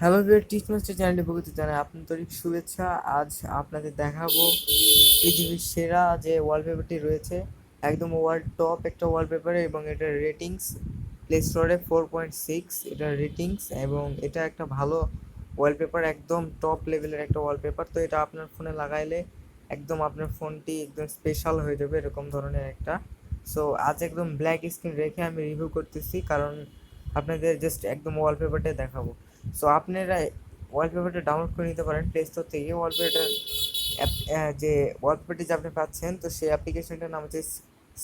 Hello viewer teach master চ্যানেলে পক্ষ জানাই আপনাদের শুভেচ্ছা। আজ আপনাদের দেখাবো পৃথিবীর সেরা যে ওয়ালপেপারটি রয়েছে, একদম ওয়ার্ল্ড টপ একটা ওয়ালপেপার এবং এটার রেটিংস প্লে স্টোরে ফোর পয়েন্ট সিক্স এটার রেটিংস এবং এটা একটা ভালো ওয়ালপেপার একদম টপ লেভেলের একটা ওয়ালপেপার তো এটা আপনার ফোনে লাগাইলে একদম আপনার ফোনটি একদম স্পেশাল হয়ে যাবে এরকম ধরনের একটা। সো আজ একদম ব্ল্যাক স্ক্রিন রেখে আমি রিভিউ করতেছি, কারণ আপনাদের জাস্ট একদম ওয়ালপেপারটাই দেখাবো। সো আপনারা ওয়ালপেপারটা ডাউনলোড করে নিতে পারেন প্লে স্টোর থেকে। ওয়ালপেপারটার যে ওয়ালপেপারটি যে আপনি পাচ্ছেন, তো সেই অ্যাপ্লিকেশনটার নাম হচ্ছে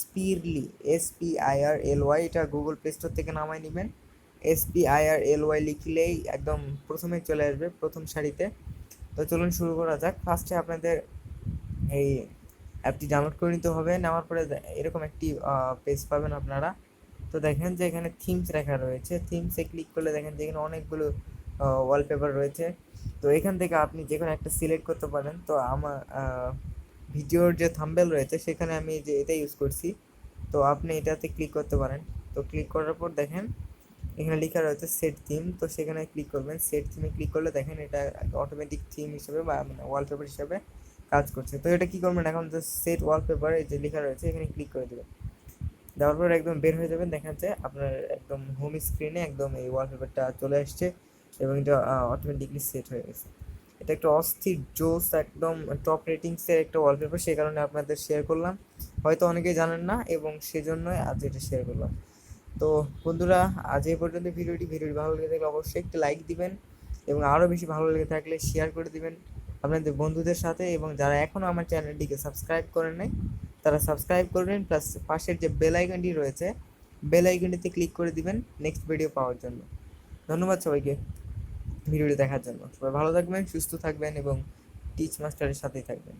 Spirly S P I R L Y এটা গুগল প্লে স্টোর থেকে নামায় নেবেন। S P I R L Y লিখলেই একদম প্রথমে চলে আসবে, প্রথম সারিতে। তো চলুন শুরু করা যাক। ফার্স্টে আপনাদের এই অ্যাপটি ডাউনলোড করে নিতে হবে। নেওয়ার পরে এরকম একটি পেজ পাবেন আপনারা। তো দেখেন যে এখানে থিমস লেখা রয়েছে। থিমসে ক্লিক করলে দেখেন যে এখানে অনেকগুলো ওয়ালপেপার রয়েছে। তো এখান থেকে আপনি যে কোনো একটা সিলেক্ট করতে পারেন। তো আমার ভিডিওর যে থাম্বেল রয়েছে, সেখানে আমি যে এটা ইউজ করছি। তো আপনি এটাতে ক্লিক করতে পারেন। তো ক্লিক করার পর দেখেন, এখানে লেখা রয়েছে সেট থিম তো সেখানে ক্লিক করবেন। সেট থিমে ক্লিক করলে দেখেন এটা অটোমেটিক থিম হিসেবে বা মানে ওয়ালপেপার হিসাবে কাজ করছে। তো এটা কী করবেন? এখন যে সেট ওয়ালপেপার এই যে লেখা রয়েছে, এখানে ক্লিক করে দেবেন। দেওয়ার পর একদম বের হয়ে যাবেন। দেখা যাচ্ছে আপনার একদম হোম স্ক্রিনে একদম এই ওয়ালপেপারটা চলে আসছে এবং এটা অটোমেটিকলি সেট হয়ে গেছে। এটা একটা অস্থির জোস, একদম টপ রেটিংসের একটা ওয়ালপেপার সেই কারণে আপনাদের শেয়ার করলাম। হয়তো অনেকেই জানেন না এবং সেজন্যই আজ এটা শেয়ার করলাম। তো বন্ধুরা, আজ এই পর্যন্ত ভিডিওটি। ভিডিওটি ভালো লেগে থাকলে অবশ্যই একটি লাইক দিবেন এবং আরও বেশি ভালো লেগে থাকলে শেয়ার করে দিবেন আপনাদের বন্ধুদের সাথে এবং যারা এখনও আমার চ্যানেলটিকে সাবস্ক্রাইব করেন নাই তারা সাবস্ক্রাইব করবেন প্লাস পাশের যে বেল আইকনটি রয়েছে বেল আইকনটিতে ক্লিক করে দিবেন নেক্সট ভিডিও পাওয়ার জন্য। ধন্যবাদ সবাইকে ভিডিওটি দেখার জন্য। সবাই ভালো থাকবেন, সুস্থ থাকবেন এবং টিচ মাস্টারের সাথেই থাকবেন।